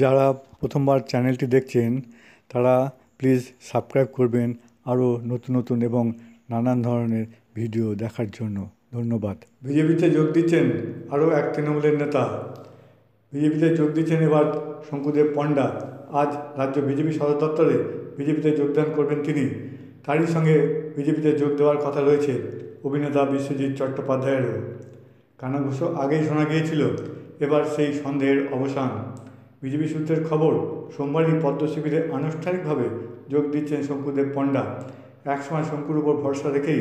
যারা প্রথমবার চ্যানেলটি দেখছেন, তারা প্লিজ সাবস্ক্রাইব করবেন আরও নতুন নতুন এবং নানান ধরনের ভিডিও দেখার জন্য। ধন্যবাদ। বিজেপিতে যোগ দিচ্ছেন আরও এক তৃণমূলের নেতা। বিজেপিতে যোগ দিচ্ছেন এবার শঙ্কুদেব পণ্ডা। আজ রাজ্য বিজেপি সদর দপ্তরে বিজেপিতে যোগদান করবেন তিনি। তারই সঙ্গে বিজেপিতে যোগ দেওয়ার কথা রয়েছে অভিনেতা বিশ্বজিৎ চট্টোপাধ্যায়েরও। কানাঘুষো আগেই শোনা গিয়েছিল, এবার সেই সন্দেহের অবসান। বিজেপি সূত্রের খবর সোমবারই পদ্ম শিবিরে আনুষ্ঠানিকভাবে যোগ দিচ্ছেন শঙ্কুদেব পণ্ডা। একসময় শঙ্কুর উপর ভরসা রেখেই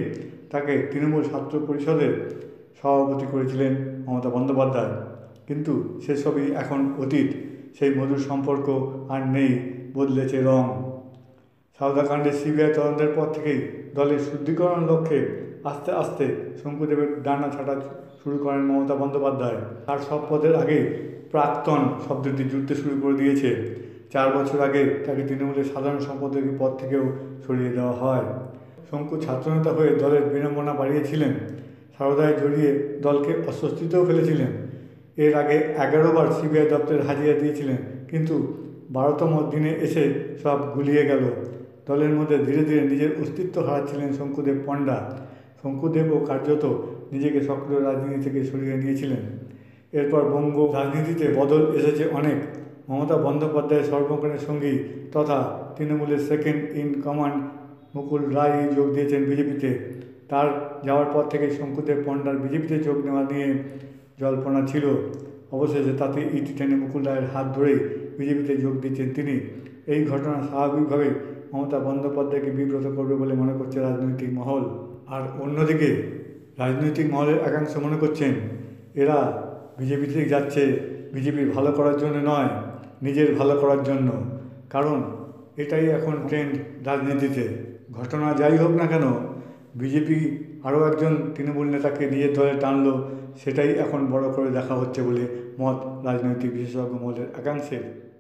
তাকে তৃণমূল ছাত্র পরিষদের সভাপতি করেছিলেন মমতা বন্দ্যোপাধ্যায়। কিন্তু সেসবই এখন অতীত, সেই মধুর সম্পর্ক আর নেই, বদলেছে রং। সাউদাকাণ্ডের সিবিআই তদন্তের পর থেকেই দলের শুদ্ধিকরণ লক্ষ্যে আস্তে আস্তে শঙ্কুদেবের ডানা ছাটা শুরু করেন মমতা বন্দ্যোপাধ্যায়। তার সব পদের আগে প্রাক্তন শব্দটি জুড়তে শুরু করে দিয়েছে। চার বছর আগে তাকে তৃণমূলের সাধারণ সম্পাদকের পদ থেকেও সরিয়ে দেওয়া হয়। শঙ্কু ছাত্রনেতা হয়ে দলের বিড়ম্বনা বাড়িয়েছিলেন। সারদায় জড়িয়ে দলকে অস্বস্তিতেও ফেলেছিলেন। এর আগে এগারোবার সিবিআই দপ্তরে হাজিরা দিয়েছিলেন, কিন্তু বারোতম দিনে এসে সব গুলিয়ে গেল। দলের মধ্যে ধীরে ধীরে নিজের অস্তিত্ব হারাচ্ছিলেন শঙ্কুদেব পণ্ডা। শঙ্কুদেবও কার্যত নিজেকে সক্রিয় রাজনীতি থেকে সরিয়ে নিয়েছিলেন। এরপর বঙ্গ রাজনীতিতে বদল এসেছে অনেক। মমতা বন্দ্যোপাধ্যায়ের সর্বক্ষণের সঙ্গী তথা তৃণমূলের second in command Mukul Roy যোগ দিয়েছেন বিজেপিতে। তার যাওয়ার পর থেকে শঙ্কুদেব পণ্ডার বিজেপিতে যোগ নেওয়া নিয়ে জল্পনা ছিল। অবশেষে তাতে ইটি টেনে মুকুল রায়ের হাত ধরেই বিজেপিতে যোগ দিচ্ছেন তিনি। এই ঘটনা স্বাভাবিকভাবে মমতা বন্দ্যোপাধ্যায়কে বিব্রত করবে বলে মনে করছে রাজনৈতিক মহল। আর অন্যদিকে রাজনৈতিক মহলের একাংশ মনে করছেন, এরা বিজেপিতে যাচ্ছে বিজেপির ভালো করার জন্য নয়, নিজের ভালো করার জন্য। কারণ এটাই এখন ট্রেন্ড রাজনীতিতে। ঘটনা যাই হোক না কেন, বিজেপি আরও একজন তৃণমূল নেতাকে নিজের দলে টানল, সেটাই এখন বড় করে দেখা হচ্ছে বলে মত রাজনৈতিক বিশেষজ্ঞ মহলের একাংশের।